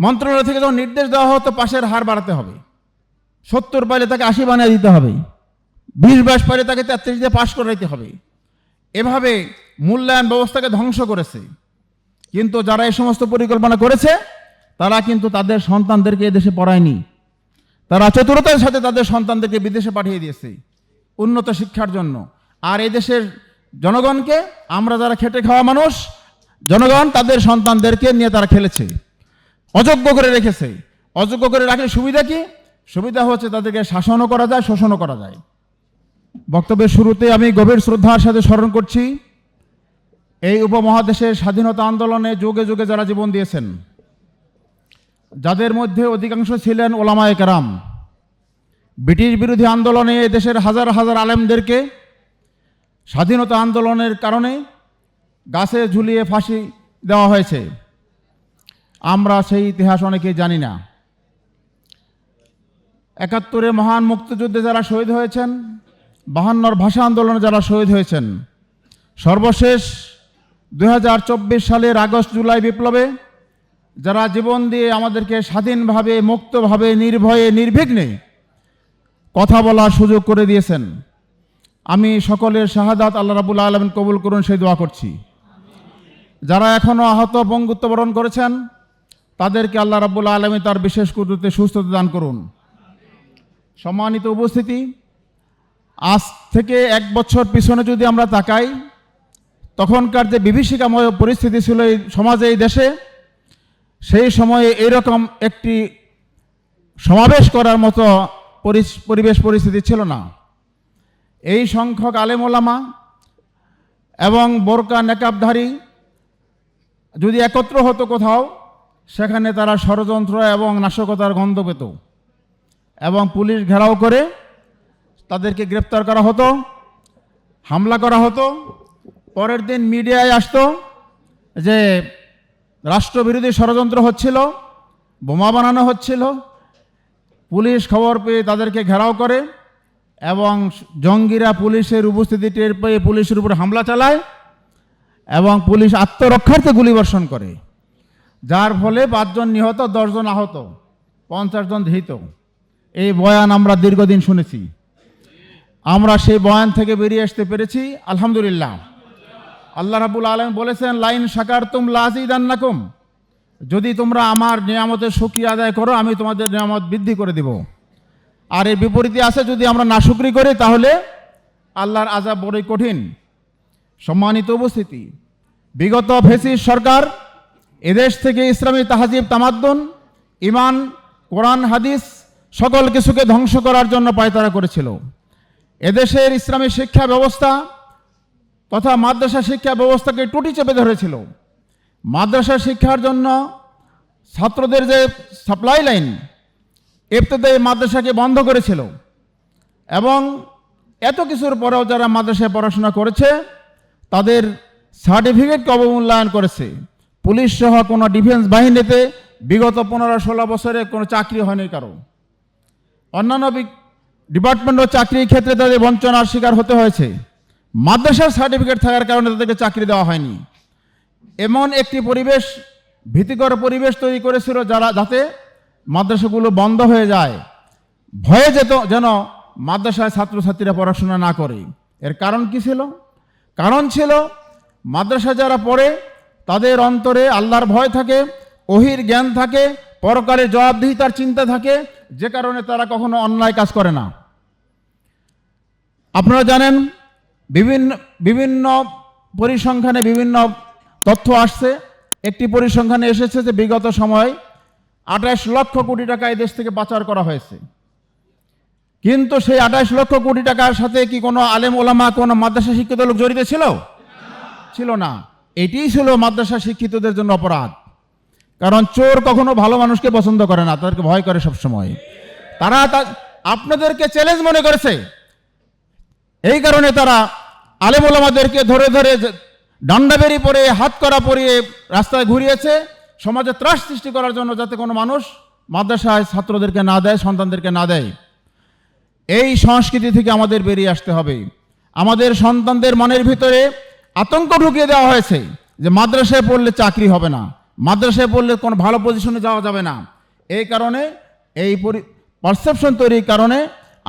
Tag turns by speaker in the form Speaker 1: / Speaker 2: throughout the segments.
Speaker 1: মন্ত্রণালয় থেকে যখন নির্দেশ দেওয়া হতো পাশের হার বাড়াতে হবে। সত্তর পাইলে তাকে আশি বানিয়ে দিতে হবে। বিশ বাইশ পাইলে তাকে তেত্রিশ দিয়ে পাশ করাইতে হবে। এভাবে মূল্যায়ন ব্যবস্থাকে ধ্বংস করেছে। কিন্তু যারা এই সমস্ত পরিকল্পনা করেছে, তারা কিন্তু তাদের সন্তানদেরকে এদেশে পড়ায়নি। তারা চতুরতার সাথে তাদের সন্তানদেরকে বিদেশে পাঠিয়ে দিয়েছে উন্নত শিক্ষার জন্য। আর এই দেশের জনগণকে, আমরা যারা খেটে খাওয়া মানুষ, জনগণ তাদের সন্তানদেরকে নিয়ে তারা খেলেছে। অযোগ্য করে রেখেছে। অযোগ্য করে রাখলে সুবিধা কি? সুবিধা হচ্ছে তাদেরকে শাসনও করা যায়, শোষণও করা যায়। বক্তব্যের শুরুতে আমি গভীর শ্রদ্ধার সাথে স্মরণ করছি, এই উপমহাদেশের স্বাধীনতা আন্দোলনে যুগে যুগে যারা জীবন দিয়েছেন, যাদের মধ্যে অধিকাংশ ছিলেন ওলামায়ে কেরাম, ব্রিটিশ বিরোধী আন্দোলনে দেশের হাজার হাজার আলেমদেরকে স্বাধীনতা আন্দোলনের কারণে গাছে ঝুলিয়ে ফাঁসি দেওয়া হয়েছে। আমরা সেই ইতিহাস অনেকে জানি না। একাত্তরে মহান মুক্তিযুদ্ধে যারা শহীদ হয়েছেন, বাহান্নর ভাষা আন্দোলনে যারা শহীদ হয়েছেন, সর্বশেষ দু হাজার চব্বিশ সালের আগস্ট জুলাই বিপ্লবে যারা জীবন দিয়ে আমাদেরকে স্বাধীনভাবে, মুক্তভাবে, নির্ভয়ে, নির্বিঘ্নে কথা বলার সুযোগ করে দিয়েছেন। আমি সকলের শাহাদাত আল্লাহ রাবুল আলমিন কবুল করুন, সেই দোয়া করছি। যারা এখনও আহত পঙ্গুত্ব বরণ করেছেন তাদেরকে আল্লাহ রাবুল আলমী তার বিশেষ কুদরতে সুস্থতা দান করুন। সম্মানিত উপস্থিতি, আজ থেকে এক বছর পিছনে যদি আমরা তাকাই, তখনকার যে বিভীষিকাময় পরিস্থিতি ছিল এই সমাজে, এই দেশে, সেই সময়ে এরকম একটি সমাবেশ করার মতো পরিবেশ পরিস্থিতি ছিল না। এই সংখ্যক আলেমোলামা এবং বোরকা নেকাবধারী যদি একত্র হতো কোথাও সেখানে তারা ষড়যন্ত্র এবং নাশকতার গন্ধ পেত এবং পুলিশ ঘেরাও করে তাদেরকে গ্রেপ্তার করা হতো, হামলা করা হতো। পরের দিন মিডিয়ায় আসতো যে রাষ্ট্রবিরোধী ষড়যন্ত্র হচ্ছিল, বোমা বানানো হচ্ছিল। পুলিশ খবর পেয়ে তাদেরকে ঘেরাও করে এবং জঙ্গিরা পুলিশের উপস্থিতি টের পেয়ে পুলিশের উপর হামলা চালায় এবং পুলিশ আত্মরক্ষার্থে গুলিবর্ষণ করে। যার ফলে পাঁচজন নিহত, দশজন আহত, পঞ্চাশ জন ধৃত। এই বয়ান আমরা দীর্ঘদিন শুনেছি। আমরা সেই বয়ান থেকে বেরিয়ে আসতে পেরেছি, আলহামদুলিল্লাহ। আল্লাহ রাবুল আলম বলেছেন, লাইন সাকার তুম লাজিদান্নাকুম। যদি তোমরা আমার নিয়ামতের সুখী আদায় করো, আমি তোমাদের নিয়ামত বৃদ্ধি করে দিব। আর এর বিপরীতে আছে, যদি আমরা নাশুকরি করি, তাহলে আল্লাহর আজাব বড়ই কঠিন। সম্মানিত উপস্থিতি। বিগত ফেসিস সরকার এদেশ থেকে ইসলামী তাহাজিব তামাদ্দুন ইমান কোরআন, হাদিস সকল কিছুকে ধ্বংস করার জন্য পায়তারা করেছিল। এদেশের ইসলামী শিক্ষা ব্যবস্থা তথা মাদ্রাসা শিক্ষা ব্যবস্থাকে টুটি চেপে ধরেছিল। মাদ্রাসা শিক্ষার জন্য ছাত্রদের যে সাপ্লাই লাইন এফতেদায়ী মাদ্রাসাকে বন্ধ করেছিল এবং এত কিছুর পরেও যারা মাদ্রাসায় পড়াশোনা করেছে, তাদের সার্টিফিকেটকে অবমূল্যায়ন করেছে। পুলিশ সহ কোনো ডিফেন্স বাহিনীতে বিগত পনেরো ষোলো বছরে কোনো চাকরি হয়নি কারও। অন্যান্য বি- ডিপার্টমেন্ট ও চাকরির ক্ষেত্রে তাদের বঞ্চনার শিকার হতে হয়েছে। মাদ্রাসার সার্টিফিকেট থাকার কারণে তাদেরকে চাকরি দেওয়া হয়নি। এমন একটি পরিবেশ, ভীতিকর পরিবেশ তৈরি করেছিল যারা যাতে মাদ্রাসাগুলো বন্ধ হয়ে যায়। ভয়ে যেত যেন মাদ্রাসায় ছাত্রছাত্রীরা পড়াশোনা না করে। এর কারণ কি ছিল? কারণ ছিল মাদ্রাসা যারা পড়ে তাদের অন্তরে আল্লাহর ভয় থাকে ওহির জ্ঞান থাকে পরকালের জবাবদিহিতার চিন্তা থাকে, যে কারণে তারা কখনো অন্যায় কাজ করে না। আপনারা জানেন, বিভিন্ন বিভিন্ন পরিসংখ্যানে বিভিন্ন তথ্য আসছে। একটি পরিসংখ্যানে এসেছে যে বিগত সময় আঠাশ লক্ষ কোটি টাকা এই দেশ থেকে পাচার করা হয়েছে। কিন্তু সেই আঠাশ লক্ষ কোটি টাকার সাথে কি কোনো আলেম ওলামা, কোনো মাদ্রাসা শিক্ষিত লোক জড়িত ছিল? ছিল না। এটিই ছিল মাদ্রাসা শিক্ষিতদের জন্য অপরাধ। কারণ চোর কখনো ভালো মানুষকে পছন্দ করে না, তাদেরকে ভয় করে সবসময়। তারা আপনাদেরকে চ্যালেঞ্জ মনে করেছে। এই কারণে তারা আলেম ওলামাদেরকে ধরে ধরে ডান্ডা বেরি পরে, হাত করা পরিয়ে রাস্তায় ঘুরিয়েছে। সমাজে ত্রাস সৃষ্টি করার জন্য যাতে কোনো মানুষ মাদ্রাসায় ছাত্রদেরকে না দেয়, সন্তানদেরকে না দেয়। এই সংস্কৃতি থেকে আমাদের বেরিয়ে আসতে হবে। আমাদের সন্তানদের মনের ভিতরে আতঙ্ক ঢুকিয়ে দেওয়া হয়েছে যে মাদ্রাসায় পড়লে চাকরি হবে না। মাদ্রাসায় পড়লে কোনো ভালো পজিশনে যাওয়া যাবে না। এই কারণে, এই পারসেপশন তৈরির কারণে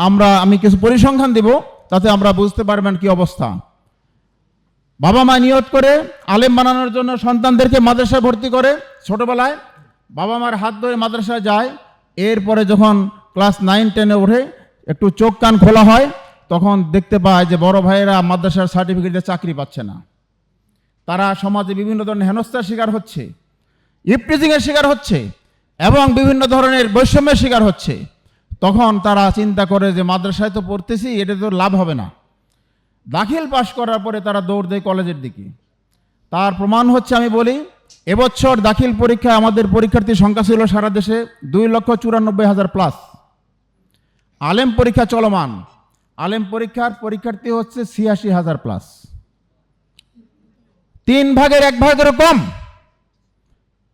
Speaker 1: আমরা, আমি কিছু পরিসংখ্যান দিব, তাতে আমরা বুঝতে পারবেন কি অবস্থা। বাবা মা নিয়ত করে, আলেম বানানোর জন্য সন্তানদেরকে মাদ্রাসায় ভর্তি করে ছোটবেলায়। বাবা মার হাত ধরে মাদ্রাসায় যায়, এরপরে যখন ক্লাস নাইন, টেনে ওঠে, একটু চোখ কান খোলা হয় তখন দেখতে পায় যে বড় ভাইয়েরা মাদ্রাসার সার্টিফিকেটে চাকরি পাচ্ছে না। তারা সমাজে বিভিন্ন ধরনের হেনস্থার শিকার হচ্ছে, ইপটিজিংয়ের শিকার হচ্ছে এবং বিভিন্ন ধরনের বৈষম্যের শিকার হচ্ছে। তখন তারা চিন্তা করে যে মাদ্রাসায় তো পড়তেছি এটা তো লাভ হবে না। দাখিল পাশ করার পরে তারা দৌড় দেয় কলেজের দিকে। তার প্রমাণ হচ্ছে, আমি বলি, এবছর দাখিল পরীক্ষায় আমাদের পরীক্ষার্থীর সংখ্যা ছিল সারা দেশে দুই লক্ষ চুরানব্বই হাজার প্লাস আলেম পরীক্ষা চলমান। আলেম পরীক্ষার পরীক্ষার্থী হচ্ছে ছিয়াশি হাজার প্লাস তিন ভাগের এক ভাগেরও কম।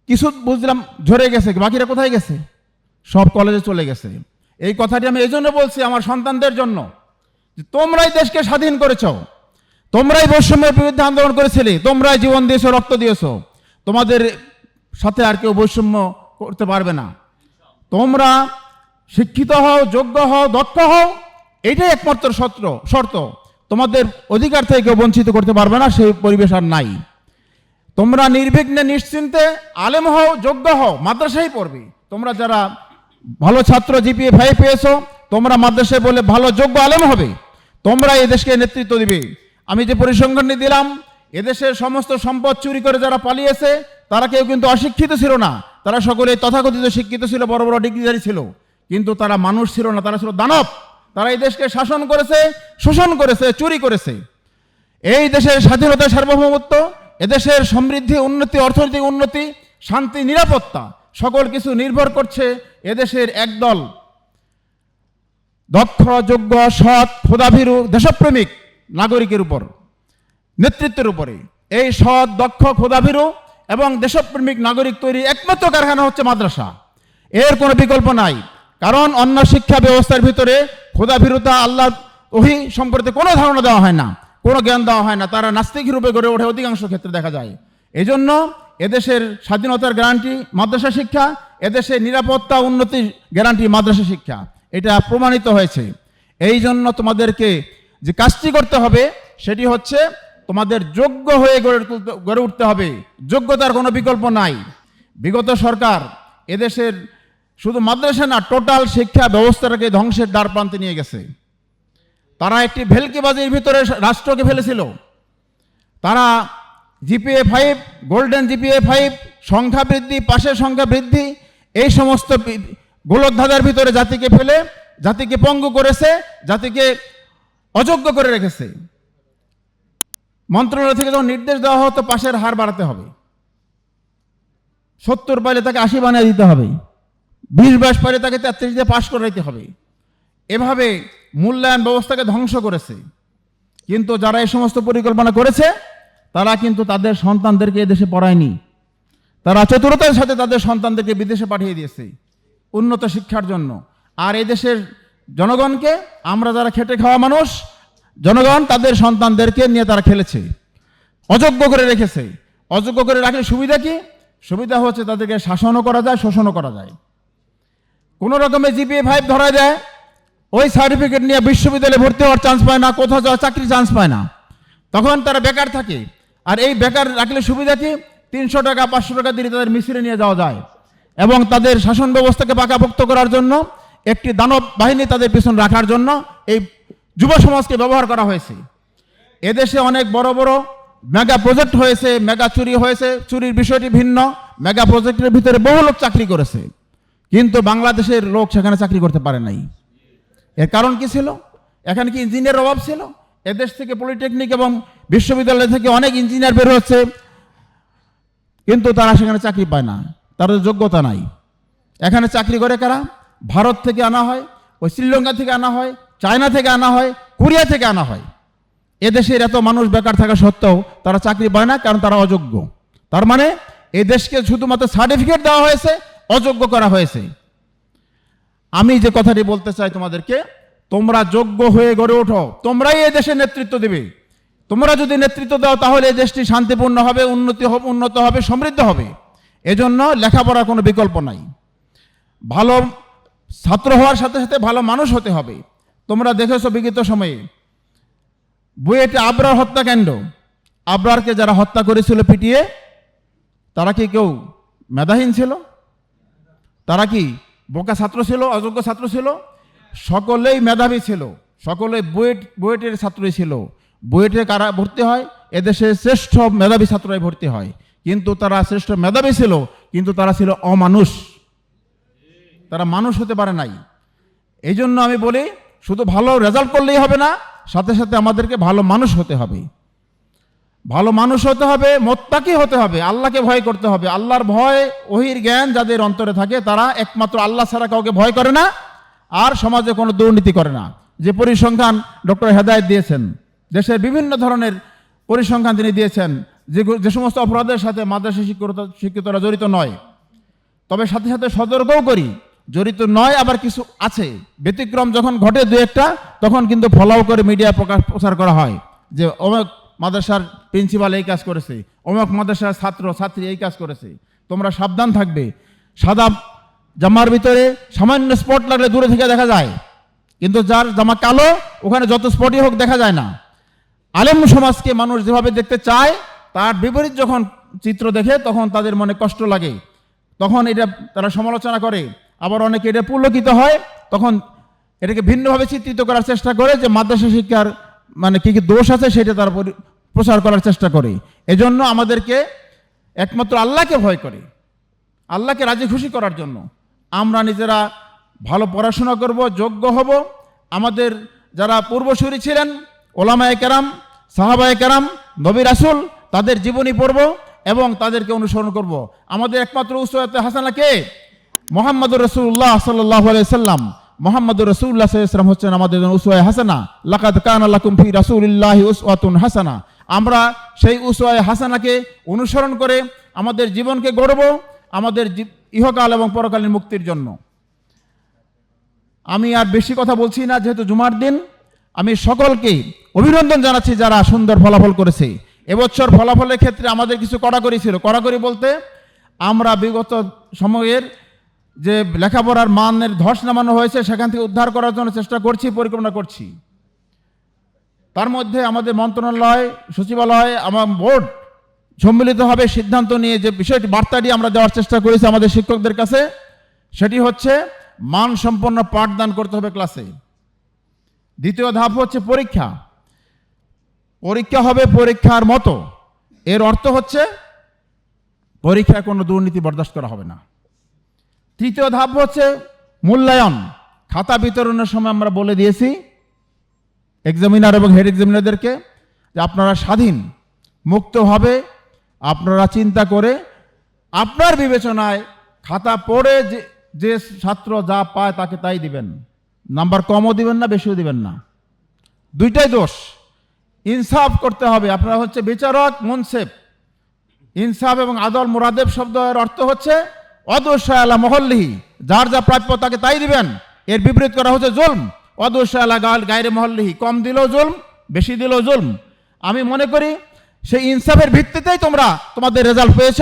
Speaker 1: কিছু বুঝলাম, ঝরে গেছে, বাকিরা কোথায় গেছে? সব কলেজে চলে গেছে। এই কথাটি আমি এই জন্য বলছি আমার সন্তানদের জন্য, যে তোমরাই দেশকে স্বাধীন করেছ, তোমরাই বৈষম্যের বিরুদ্ধে আন্দোলন করেছিলে, তোমরাই জীবন দিয়েছ, রক্ত দিয়েছ, তোমাদের সাথে আর কেউ বৈষম্য করতে পারবে না। তোমরা শিক্ষিত হও, যোগ্য হও, দক্ষ হও এটাই একমাত্র সত্র শর্ত। তোমাদের অধিকার থেকে কেউ বঞ্চিত করতে পারবে না, সেই পরিবেশ আর নাই। তোমরা নির্বিঘ্নে, নিশ্চিন্তে আলেম হও, যোগ্য হও, মাদ্রাসায় পড়বে। তোমরা যারা ভালো ছাত্র জিপিএ ফাইভ পেয়েছ, তোমরা মাদ্রাসায় বলে ভালো, যোগ্য আলেম হবে। তোমরা এদেশকে নেতৃত্ব দিবে। আমি যে পরিসংখ্যানটি দিলাম এদেশের সমস্ত সম্পদ চুরি করে যারা পালিয়েছে, তারা কেউ কিন্তু অশিক্ষিত ছিল না। তারা সকলে তথাকথিত শিক্ষিত ছিল, বড় বড় ডিগ্রিধারী ছিল। কিন্তু তারা মানুষ ছিল না, তারা ছিল দানব। তারা এই দেশকে শাসন করেছে, শোষণ করেছে, চুরি করেছে। এই দেশের স্বাধীনতা, সার্বভৌমত্ব, এদেশের সমৃদ্ধি, উন্নতি, অর্থনৈতিক উন্নতি, শান্তি, নিরাপত্তা, সকল কিছু নির্ভর করছে এদেশের একদল দক্ষ, যোগ্য, সৎ ক্ষুদাভীরু দেশপ্রেমিক নাগরিকের উপর, নেতৃত্বের উপরে। এই সৎ, দক্ষ ক্ষুদাভীরু এবং দেশপ্রেমিক নাগরিক তৈরি একমাত্র কারখানা হচ্ছে মাদ্রাসা। এর কোনো বিকল্প নাই। কারণ অন্য শিক্ষা ব্যবস্থার ভিতরে ক্ষুদাভীরুতা আল্লাহ ওহি সম্পর্কে কোনো ধারণা দেওয়া হয় না, কোনো জ্ঞান দেওয়া হয় না। তারা নাস্তিক রূপে গড়ে ওঠে অধিকাংশ ক্ষেত্রে দেখা যায়। এজন্য এদেশের স্বাধীনতার গ্যারান্টি মাদ্রাসা শিক্ষা এদেশের নিরাপত্তা উন্নতির গ্যারান্টি মাদ্রাসা শিক্ষা, এটা প্রমাণিত হয়েছে। এই জন্য তোমাদেরকে যে কাজটি করতে হবে, সেটি হচ্ছে তোমাদের যোগ্য হয়ে গড়ে তুলতে, গড়ে উঠতে হবে। যোগ্যতার কোনো বিকল্প নাই। বিগত সরকার এদেশের শুধু মাদ্রাসা না টোটাল শিক্ষা ব্যবস্থাটাকে ধ্বংসের দ্বার প্রান্তে নিয়ে গেছে। তারা একটি ভেলকিবাজির ভিতরে রাষ্ট্রকে ফেলেছিল। তারা GPA five golden GPA five সংখ্যা বৃদ্ধি, পাশের সংখ্যা বৃদ্ধি, এই সমস্ত গোলকধাঁধার ভিতরে জাতিকে ফেলে, জাতিকে পঙ্গু করেছে, জাতিকে অযোগ্য করে রেখেছে। মন্ত্রণালয় থেকে যখন নির্দেশ দেওয়া হতো, পাশের হার বাড়াতে হবে। সত্তর পাইলে তাকে আশি বানিয়ে দিতে হবে। বিশ বাইশ পাইলে তাকে তেত্রিশ দিয়ে পাশ করাইতে হবে। এভাবে মূল্যায়ন ব্যবস্থাকে ধ্বংস করেছে। কিন্তু যারা এই সমস্ত পরিকল্পনা করেছে, তারা কিন্তু তাদের সন্তানদেরকে এদেশে পড়ায়নি। তারা চতুরতার সাথে তাদের সন্তানদেরকে বিদেশে পাঠিয়ে দিয়েছে উন্নত শিক্ষার জন্য। আর এই দেশের জনগণকে, আমরা যারা খেটে খাওয়া মানুষ, জনগণ তাদের সন্তানদেরকে নিয়ে তারা খেলেছে। অযোগ্য করে রেখেছে। অযোগ্য করে রাখলে সুবিধা কি? সুবিধা হচ্ছে তাদেরকে শাসনও করা যায়, শোষণও করা যায়। কোনো রকমের জিপিএ ফাইভ ধরা যায় ওই সার্টিফিকেট নিয়ে বিশ্ববিদ্যালয়ে ভর্তি হওয়ার চান্স পায় না, কোথাও যাওয়ার চাকরি চান্স পায় না। তখন তারা বেকার থাকে, আর এই বেকার রাখলে সুবিধা কি? তিনশো টাকা, পাঁচশো টাকা দিয়ে তাদের মিছিলে নিয়ে যাওয়া যায় এবং তাদের শাসন ব্যবস্থাকে পাকাপোক্ত করার জন্য, একটি দানব বাহিনী তাদের পিছন রাখার জন্য এই যুব সমাজকে ব্যবহার করা হয়েছে। এদেশে অনেক বড় বড় মেগা প্রজেক্ট হয়েছে মেগা চুরি হয়েছে, চুরির বিষয়টি ভিন্ন মেগা প্রজেক্টের ভিতরে বহু লোক চাকরি করেছে। কিন্তু বাংলাদেশের লোক সেখানে চাকরি করতে পারে নাই। এর কারণ কি ছিল? এখানে কি ইঞ্জিনিয়ার অভাব ছিল? এদেশ থেকে পলিটেকনিক এবং বিশ্ববিদ্যালয় থেকে অনেক ইঞ্জিনিয়ার বের হচ্ছে। কিন্তু তারা সেখানে চাকরি পায় না। তাদের যোগ্যতা নাই। এখানে চাকরি করে কারা? ভারত থেকে আনা হয়, ওই শ্রীলঙ্কা থেকে আনা হয়, চায়না থেকে আনা হয়, কোরিয়া থেকে আনা হয়। এদেশের এত মানুষ বেকার থাকা সত্ত্বেও তারা চাকরি পায় না কারণ তারা অযোগ্য। তার মানে এই দেশকে শুধুমাত্র সার্টিফিকেট দেওয়া হয়েছে অযোগ্য করা হয়েছে। আমি যে কথাটি বলতে চাই তোমাদেরকে, তোমরা যোগ্য হয়ে গড়ে ওঠো। তোমরাই এই দেশে নেতৃত্ব দেবে। তোমরা যদি নেতৃত্ব দাও, তাহলে এই দেশটি শান্তিপূর্ণ হবে, উন্নতি হবে, উন্নত হবে, সমৃদ্ধ হবে। এজন্য লেখাপড়ার কোনো বিকল্প নাই। ভালো ছাত্র হওয়ার সাথে সাথে ভালো মানুষ হতে হবে। তোমরা দেখেছ বিগত সময়ে, বুয়েটে আবরার হত্যাকাণ্ড। আবরারকে যারা হত্যা করেছিল পিটিয়ে, তারা কি কেউ মেধাহীন ছিল? তারা কি বোকা ছাত্র ছিল, অযোগ্য ছাত্র ছিল? সকলেই মেধাবী ছিল সকলে বুয়েট, বুয়েটের ছাত্রই ছিল। বুয়েটে কারা ভর্তি হয়? এদেশে শ্রেষ্ঠ মেধাবী ছাত্রই ভর্তি হয়। কিন্তু তারা শ্রেষ্ঠ মেধাবী ছিল, কিন্তু তারা ছিল অমানুষ। তারা মানুষ হতে পারে নাই। এই জন্য আমি বলি, শুধু ভালো রেজাল্ট করলেই হবে না, সাথে সাথে আমাদেরকে ভালো মানুষ হতে হবে। ভালো মানুষ হতে হবে, মোত্তাকি হতে হবে, আল্লাহকে ভয় করতে হবে। আল্লাহর ভয়, ওহির জ্ঞান যাদের অন্তরে থাকে, তারা একমাত্র আল্লাহ ছাড়া কাউকে ভয় করে না, আর সমাজে কোনো দুর্নীতি করে না। যে পরিসংখ্যান ডক্টর হেদায়ত দিয়েছেন, দেশের বিভিন্ন ধরনের পরিসংখ্যান তিনি দিয়েছেন, যে যে সমস্ত অপরাধের সাথে মাদ্রাসা শিক্ষিত শিক্ষিতরা জড়িত নয়, তবে সাথে সাথে সতর্কও করি, জড়িত নয়, আবার কিছু আছে। ব্যতিক্রম যখন ঘটে দু একটা, তখন কিন্তু ফলাও করে মিডিয়া প্রকাশ প্রচার করা হয়, যে মাদ্রাসার প্রিন্সিপাল এই কাজ করেছে। অমুক মাদ্রাসার ছাত্র, ছাত্রী এই কাজ করেছে। তোমরা সাবধান থাকবে। সাদা জামার ভিতরে সামান্য স্পট লাগলে দূরে থেকে দেখা যায়। কিন্তু যার জামা কালো, ওখানে যত স্পটই হোক দেখা যায় না। আলেম সমাজকে মানুষ যেভাবে দেখতে চায়, তার বিপরীত যখন চিত্র দেখে, তখন তাদের মনে কষ্ট লাগে। তখন এটা তারা সমালোচনা করে। আবার অনেকে এটা পুলকিত হয়। তখন এটাকে ভিন্নভাবে চিত্রিত করার চেষ্টা করে যে মাদ্রাসা শিক্ষার মানে কি কি দোষ আছে সেটা তারা পরি- প্রচার করার চেষ্টা করে। এজন্য আমাদেরকে একমাত্র আল্লাহকে ভয় করে। আল্লাহকে রাজি খুশি করার জন্য। আমরা নিজেরা ভালো পড়াশোনা করব, যোগ্য হব। আমাদের যারা পূর্বসূরি ছিলেন, ওলামায় কেরাম, সাহাবায় কেরাম, নবী রাসুল, তাদের জীবনী পড়ব এবং তাদেরকে অনুসরণ করব। আমাদের একমাত্র উসওয়াতে হাসানা কে? মোহাম্মদুর রসুল্লাহ সাল্লাহ সাল্লাম। মোহাম্মদুর রসুল্লাহ সাল্লাম হচ্ছেন আমাদের জন্য উসওয়ায় হাসানা। লাকাদ কান আল্লাকুম ফি রাসূলিল্লাহি উসওয়াতুন হাসানা। আমরা সেই উসওয়ায় হাসানাকে অনুসরণ করে আমাদের জীবনকে গড়ব, আমাদের ইহকাল এবং পরকালীন মুক্তির জন্য। আমি আর বেশি কথা বলছি না, যেহেতু জুমার দিন। আমি সকলকে অভিনন্দন জানাচ্ছি যারা সুন্দর ফলাফল করেছে। এবছর ফলাফলের ক্ষেত্রে আমাদের কিছু কড়াকড়ি ছিল। কড়াকড়ি বলতে আমরা বিগত সময়ের যে লেখাপড়ার মানের ধস নামানো হয়েছে, সেখান থেকে উদ্ধার করার জন্য চেষ্টা করছি, পরিকল্পনা করছি। তার মধ্যে আমাদের মন্ত্রণালয়, সচিবালয়, আমার বোর্ড সম্মিলিতভাবে সিদ্ধান্ত নিয়ে যে বিষয়টি, বার্তাটি আমরা দেওয়ার চেষ্টা করেছি আমাদের শিক্ষকদের কাছে, সেটি হচ্ছে মানসম্পন্ন পাঠদান করতে হবে ক্লাসে। দ্বিতীয় ধাপ হচ্ছে পরীক্ষা। পরীক্ষা হবে পরীক্ষার মতো। এর অর্থ হচ্ছে, পরীক্ষায় কোনো দুর্নীতি বরদাস্ত করা হবে না। তৃতীয় ধাপ হচ্ছে মূল্যায়ন। খাতা বিতরণের সময় আমরা বলে দিয়েছি এক্সামিনার এবং হেড এক্সামিনারদেরকে যে আপনারা স্বাধীন মুক্তভাবে আপনারা চিন্তা করে আপনার বিবেচনায় খাতা পড়ে যে যে ছাত্র যা পায় তাকে তাই দিবেন। নাম্বার কমও দিবেন না, বেশিও দিবেন না। দুইটাই দোষ। ইনসাফ করতে হবে। আপনারা হচ্ছে বিচারক, মুনসেফ। ইনসাফ এবং আদল মুরাদেব শব্দের অর্থ হচ্ছে অদোষা আলা মহল্লিহি, যার যা প্রাপ্য তাকে তাই দিবেন। এর বিপরীত করা হচ্ছে জুলম। অদোষা আলা গাল গায়রে মহল্লিহি, কম দিলেও জুলম, বেশি দিলেও জুলম। আমি মনে করি, সেই ইনসাফের ভিত্তিতেই তোমরা তোমাদের রেজাল্ট পেয়েছ,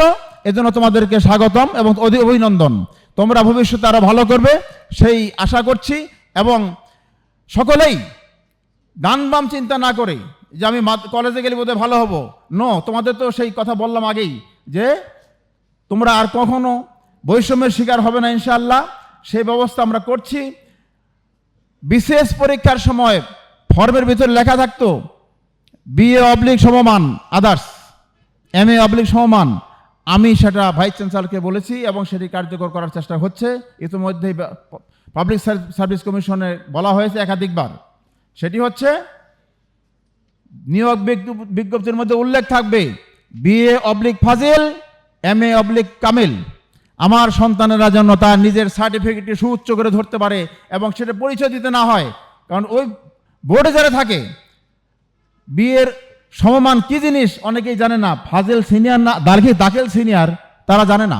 Speaker 1: এজন্য তোমাদেরকে স্বাগতম এবং অধি অভিনন্দন। তোমরা ভবিষ্যতে আরও ভালো করবে, সেই আশা করছি এবং সকলেই গান বাম চিন্তা না করে যে আমি কলেজে গেলে বোধহয় ভালো হব। নো তোমাদের তো সেই কথা বললাম আগেই যে তোমরা আর কখনো বৈষম্যের শিকার হবে না ইনশাআল্লাহ। সেই ব্যবস্থা আমরা করছি। বিশেষ পরীক্ষার সময় ফর্মের ভিতরে লেখা থাকতো বিএ অবলিক সমমান আদার্স এম এ অবলিক সমমান। আমি সেটা ভাইস চ্যান্সেলরকে বলেছি এবং সেটি কার্যকর করার চেষ্টা হচ্ছে। ইতিমধ্যেই পাবলিক সার্ভিস কমিশনে বলা হয়েছে একাধিকবার। সেটি হচ্ছে, নিয়োগ বিজ্ঞপ্তির মধ্যে উল্লেখ থাকবে বিএ অবলিক ফাজিল এম এ অবলিক কামিল। আমার সন্তানেরা যেন তার নিজের সার্টিফিকেটটি সুউচ্চ করে ধরতে পারে এবং সেটা পরিচয় দিতে না হয়। কারণ ওই বোর্ডে যারা থাকে, বিয়ের সমমান কি জিনিস অনেকেই জানে না। ফাজিল সিনিয়র না দার্ঘি দাখিল সিনিয়র তারা জানে না।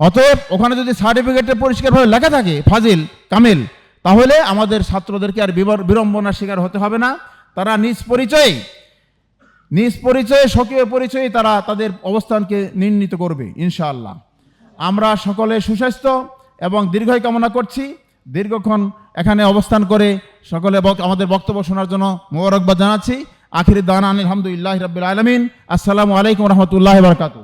Speaker 1: অতএব ওখানে যদি সার্টিফিকেটে পরিষ্কারভাবে লেখা থাকে, ফাজিল, কামিল, তাহলে আমাদের ছাত্রদেরকে আর বিড়ম্বনার শিকার হতে হবে না। তারা নিজ পরিচয়ে নিজ পরিচয়ে, স্বকীয় পরিচয়ে তারা তাদের অবস্থানকে নির্ণীত করবে, ইনশাআল্লাহ। আমরা সকলে সুস্বাস্থ্য এবং দীর্ঘই কামনা করছি। দীর্ঘক্ষণ এখানে অবস্থান করে সকলে আমাদের বক্তব্য শোনার জন্য মোবারকবাদ জানাচ্ছি। আখির দান আলহামদুলিল্লাহ রবিল আলমিন। আসসালামু আলাইকুম রহমতুল্লাহ বারকাতু